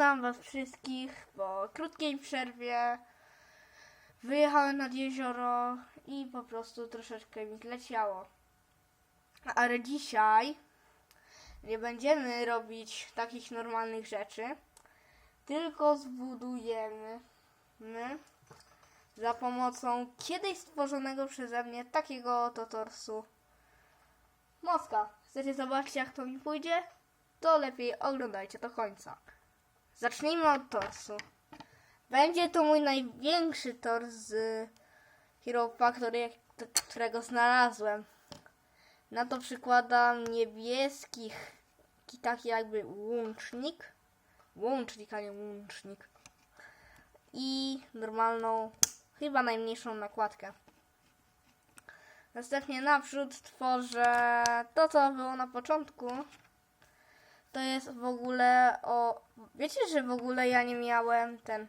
Witam was wszystkich po krótkiej przerwie. Wyjechałem nad jezioro i po prostu troszeczkę mi zleciało. Ale dzisiaj nie będziemy robić takich normalnych rzeczy, tylko zbudujemy my, za pomocą kiedyś stworzonego przeze mnie takiego oto torsu Moska. Chcecie zobaczyć jak to mi pójdzie? To lepiej oglądajcie do końca. Zacznijmy od torsu. Będzie to mój największy tors z Hero Factory, którego znalazłem. Na to przykładam niebieski, taki jakby łącznik. Łącznik, a nie łącznik. I normalną, chyba najmniejszą nakładkę. Następnie naprzód tworzę to, co było na początku. To jest w ogóle o... Wiecie, że w ogóle ja nie miałem ten...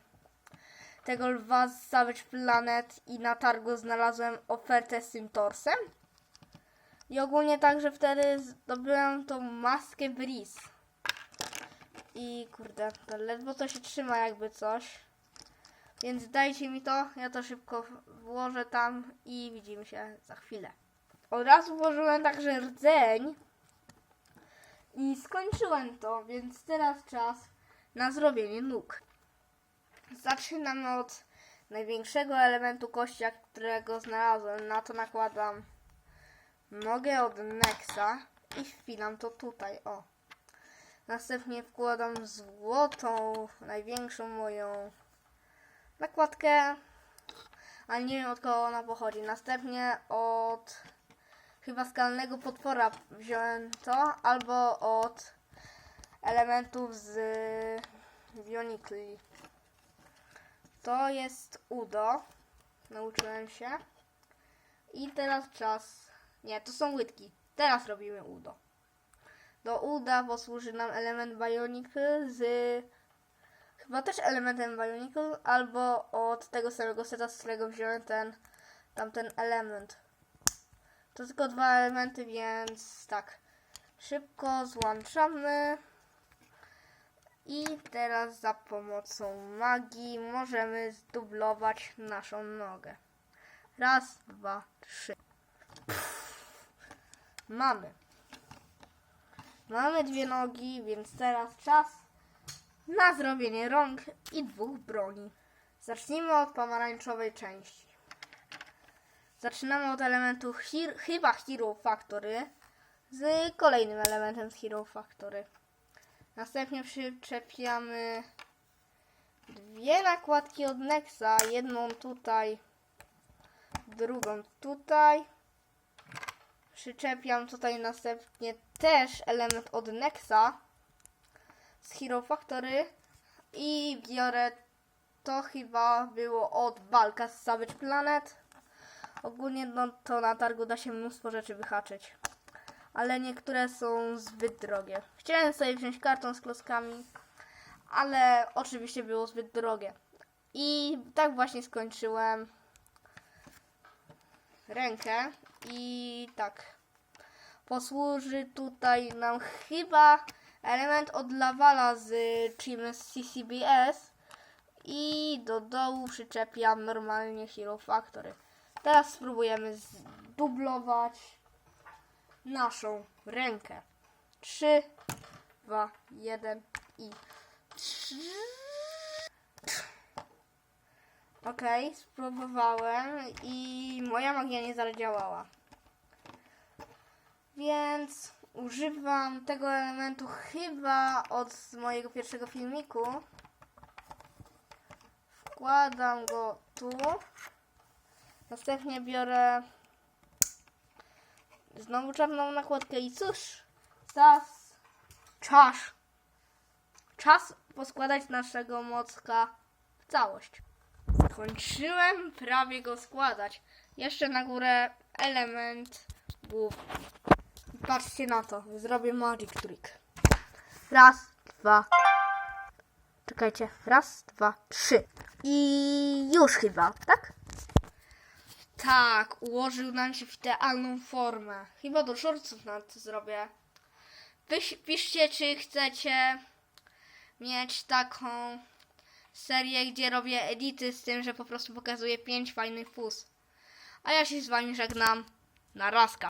Tego lwa z Savage Planet i na targu znalazłem ofertę z tym torsem. I ogólnie także wtedy zdobyłem tą maskę Breeze. I kurde, to ledwo to się trzyma jakby coś. Więc dajcie mi to, ja to szybko włożę tam i widzimy się za chwilę. Od razu włożyłem także rdzeń i skończyłem to, więc teraz czas na zrobienie nóg. Zaczynamy od największego elementu kościa, którego znalazłem. Na to nakładam nogę od Nexa i wpinam to tutaj, o. Następnie wkładam złotą, największą moją nakładkę, ale nie wiem od kogo ona pochodzi. Następnie od chyba skalnego potwora wziąłem to, albo od elementów z Bionicli. To jest Udo. Nauczyłem się. I teraz czas. Nie, to są łydki. Teraz robimy Udo. Do Uda posłuży nam element Bionicle z chyba też elementem Bionicle, albo od tego samego seta, z którego wziąłem ten tamten element. To tylko dwa elementy, więc tak. Szybko złączamy. I teraz za pomocą magii możemy zdublować naszą nogę. Raz, dwa, trzy. Mamy. Mamy dwie nogi, więc teraz czas na zrobienie rąk i dwóch broni. Zacznijmy od pomarańczowej części. Zaczynamy od elementu hir, chyba Hero Factory z kolejnym elementem z Hero Factory. Następnie przyczepiamy dwie nakładki od Nexa, jedną tutaj, drugą tutaj. Przyczepiam tutaj następnie też element od Nexa z Hero Factory i biorę to chyba było od Balka z Savage Planet. Ogólnie no, to na targu da się mnóstwo rzeczy wyhaczyć. Ale niektóre są zbyt drogie. Chciałem sobie wziąć karton z kloskami, ale oczywiście było zbyt drogie. I tak właśnie skończyłem rękę. I tak. Posłuży tutaj nam chyba element od Lavala z Team CCBS. I do dołu przyczepiam normalnie Hero Factory. Teraz spróbujemy zdublować naszą rękę. 3, 2, 1 i 3. Ok, spróbowałem i moja magia nie zadziałała. Więc używam tego elementu chyba od mojego pierwszego filmiku. Wkładam go tu. Następnie biorę znowu czarną nakładkę i cóż, czas, czas, czas poskładać naszego mocka w całość. Kończyłem prawie go składać. Jeszcze na górę element głów. Patrzcie na to, zrobię magic trick. Raz, dwa. Czekajcie, raz, dwa, trzy. I już chyba, tak? Tak, ułożył nam się w idealną formę. Chyba do shortsów na to zrobię. Wyś, piszcie, czy chcecie mieć taką serię, gdzie robię edity z tym, że po prostu pokazuję pięć fajnych fuz. A ja się z wami żegnam. Na razka.